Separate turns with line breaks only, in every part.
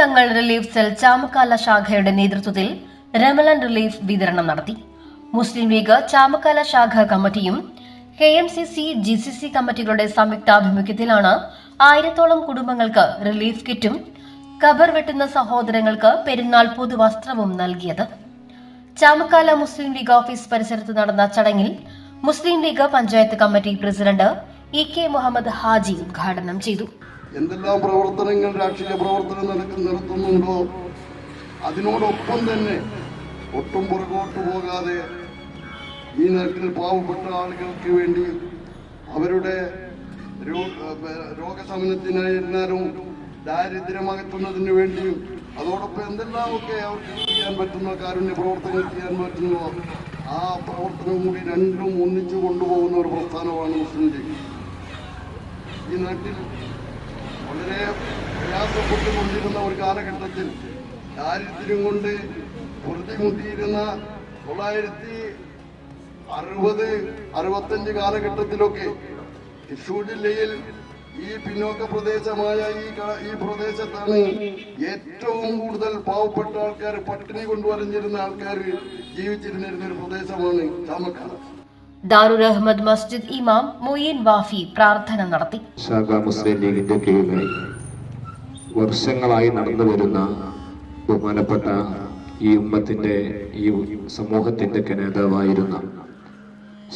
തങ്ങൾ relief cell Chamakkala ശാഖയുടെ നേതൃത്വത്തിൽ റമലൻ relief വിതരണം നടത്തി. മുസ്ലിം ലീഗ് ചാമക്കാല ശാഖ കമ്മിറ്റിയും K M C C G C C കമ്മിറ്റികളുടെ സംയുക്താഭിമുഖ്യത്തിലാണ് ആയിരത്തോളം കുടുംബങ്ങൾക്ക് റിലീഫ് കിറ്റും കബർ വെട്ടുന്ന സഹോദരങ്ങൾക്ക് പെരുന്നാൾ പുതുവസ്ത്രവും നൽകിയത്. ചാമക്കാല മുസ്ലിം ലീഗ് ഓഫീസ് പരിസരത്ത് നടന്ന ചടങ്ങിൽ Muslim League panchayat committee president E K Muhammad Haji ഉദ്ഘാടനം ചെയ്തു.
എന്തെല്ലാം പ്രവർത്തനങ്ങൾ രാഷ്ട്രീയ പ്രവർത്തനം നടക്കുന്ന നടത്തുന്നുണ്ടോ? അതിനോടൊപ്പം തന്നെ ഒട്ടും പുറകോട്ട് പോകാതെ ഈ നാട്ടിൽ പാവപ്പെട്ട ആളുകൾക്ക് വേണ്ടി അവരുടെ രോഗശമനത്തിനായിരുന്നാലും ദാരിദ്ര്യമകറ്റുന്നതിന് വേണ്ടിയും അതോടൊപ്പം എന്തെല്ലാമൊക്കെ അവർക്ക് ചെയ്യാൻ പറ്റുന്ന കാരുണ്യ പ്രവർത്തനങ്ങൾ ചെയ്യാൻ പറ്റുന്നോ ആ പ്രവർത്തനം കൂടി രണ്ടും ഒന്നിച്ചു കൊണ്ടുപോകുന്ന ഒരു പ്രസ്ഥാനമാണ് മുസ്ലിം ലീഗ്. ഈ നാട്ടിൽ വളരെ പ്രയാസപ്പെട്ടുകൊണ്ടിരുന്ന ഒരു കാലഘട്ടത്തിൽ ദാരിദ്ര്യം കൊണ്ട് പൊറുതിമുട്ടിയിരുന്ന തൊള്ളായിരത്തി അറുപത് അറുപത്തഞ്ച് കാലഘട്ടത്തിലൊക്കെ തൃശൂർ ജില്ലയിൽ ഈ പിന്നോക്ക പ്രദേശമായ ഈ ഈ പ്രദേശത്താണ് ഏറ്റവും കൂടുതൽ പാവപ്പെട്ട ആൾക്കാർ പട്ടിണി കൊണ്ടുവരഞ്ഞിരുന്ന ആൾക്കാർ ജീവിച്ചിരുന്നിരുന്ന ഒരു പ്രദേശമാണ് ചാമക്കാല
ദാറുൽ അഹമ്മദ് മസ്ജിദ് ഇമാം മൊയ്യൻ വാഫി പ്രാർത്ഥന നടത്തി.
മുസ്ലിം ലീഗിന്റെ കീഴിൽ വർഷങ്ങളായി നടന്നു വരുന്ന ബഹുമാനപ്പെട്ട ഈ ഉമ്മത്തിന്റെ ഈ സമൂഹത്തിന്റെ നേതാവായിരുന്ന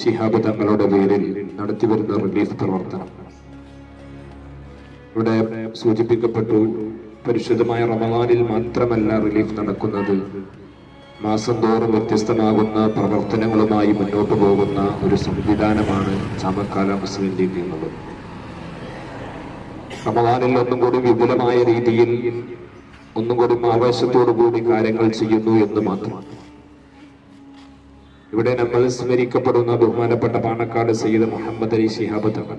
ശിഹാബ് തങ്ങളുടെ പേരിൽ നടത്തിവരുന്ന റിലീഫ് പ്രവർത്തനം. ഇവിടെ സൂചിപ്പിക്കപ്പെട്ടു പരിശുദ്ധമായ റമദാനിൽ മാത്രമല്ല റിലീഫ് നടക്കുന്നത് മാസം തോറും വ്യത്യസ്തമാകുന്ന പ്രവർത്തനങ്ങളുമായി മുന്നോട്ട് പോകുന്ന ഒരു സംവിധാനമാണ് ചാമക്കാല മുസ്ലിം ലീഗ് എന്നുള്ളത്. റമദാനിൽ ഒന്നും കൂടി വിപുലമായ രീതിയിൽ ഒന്നും കൂടി ആവേശത്തോടു കൂടി കാര്യങ്ങൾ ചെയ്യുന്നു എന്ന് മാത്രം. ഇവിടെ നമ്മൾ സ്മരിക്കപ്പെടുന്ന ബഹുമാനപ്പെട്ട പാണക്കാട് സയ്യിദ് മുഹമ്മദ് അലി ഷിഹാബ് തങ്ങൾ.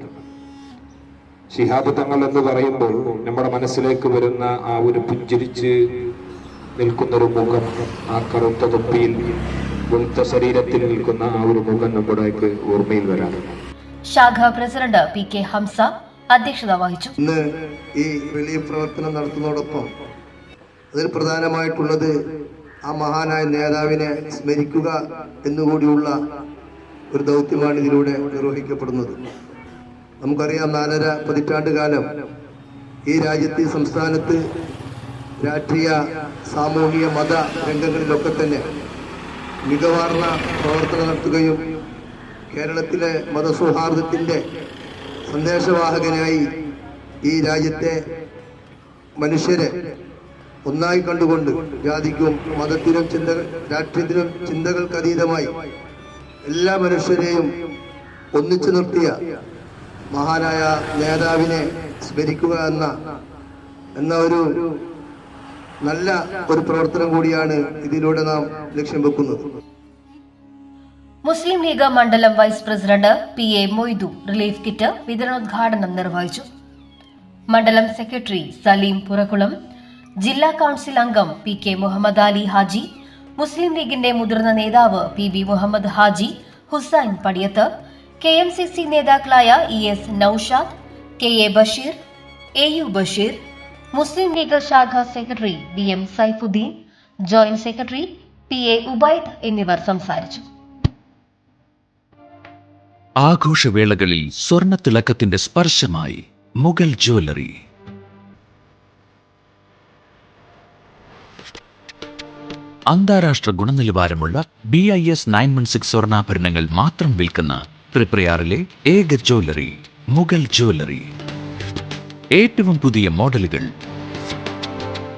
ഷിഹാബ് തങ്ങൾ എന്ന് പറയുമ്പോൾ നമ്മുടെ മനസ്സിലേക്ക് വരുന്ന ആ ഒരു പുഞ്ചിരിച്ച് നിൽക്കുന്ന ഒരു മുഖം ആ കറുത്ത തൊപ്പിയിൽ വെളുത്ത ശരീരത്തിൽ നിൽക്കുന്ന ആ ഒരു മുഖം നമ്മുടെക്ക് ഓർമ്മയിൽ വരാറുണ്ട്.
ശാഖ പ്രസിഡന്റ് പി കെ ഹംസ അധ്യക്ഷത വഹിച്ചു.
ഇന്ന് ഈ റിലീഫ് പ്രവർത്തനം നടത്തുന്നതോടൊപ്പം അതിൽ പ്രധാനമായിട്ടുള്ളത് ആ മഹാനായ നേതാവിനെ സ്മരിക്കുക എന്നുകൂടിയുള്ള ഒരു ദൗത്യമാണ് ഇതിലൂടെ നിർവഹിക്കപ്പെടുന്നത്. നമുക്കറിയാം നാലര പതിറ്റാണ്ട് കാലം ഈ രാജ്യത്ത് ഈ സംസ്ഥാനത്ത് രാഷ്ട്രീയ സാമൂഹിക മത രംഗങ്ങളിലൊക്കെ തന്നെ മികവാർന്ന പ്രവർത്തനം നടത്തുകയും കേരളത്തിലെ മതസൗഹാർദ്ദത്തിന്റെ സന്ദേശവാഹകനായി ഈ രാജ്യത്തെ മനുഷ്യരെ ഒന്നായി കണ്ടുകൊണ്ട് ജാതിക്കും മതത്തിനും ചിന്ത രാഷ്ട്രീയത്തിനും ചിന്തകൾക്കതീതമായി എല്ലാ മനുഷ്യരെയും ഒന്നിച്ചു നിർത്തിയ മഹാനായ നേതാവിനെ സ്മരിക്കുക എന്ന എന്ന ഒരു നല്ല ഒരു പ്രവർത്തനം കൂടിയാണ് ഇതിലൂടെ നാം ലക്ഷ്യം വെക്കുന്നത്.
മുസ്ലിം ലീഗ് മണ്ഡലം vice president P A Moidu relief kit വിതരണോദ്ഘാടനം നിർവഹിച്ചു. മണ്ഡലം സെക്രട്ടറി സലീം പുറക്കുളം ജില്ലാ കൗൺസിൽ അംഗം പി കെ മുഹമ്മദ് അലി ഹാജി മുസ്ലിം ലീഗിന്റെ മുതിർന്ന നേതാവ് P B Muhammad Haji Hussain Padiyath K M C C നേതാക്കളായ E S Noushad K A Basheer A U Basheer Muslim League ശാഖ secretary V M Saifuddeen joint secretary P A Ubaid എന്നിവർ സംസാരിച്ചു.
ആഘോഷവേളകളിൽ സ്വർണത്തിളക്കത്തിന്റെ സ്പർശമായി മുഗൾ ജ്വല്ലറി. അന്താരാഷ്ട്ര ഗുണനിലവാരമുള്ള B I S nine one six സ്വർണാഭരണങ്ങൾ മാത്രം വിൽക്കുന്ന ത്രിപ്രയാറിലെ ഏക ജ്വല്ലറി മുഗൾ ജ്വല്ലറി. ഏറ്റവും പുതിയ മോഡലുകൾ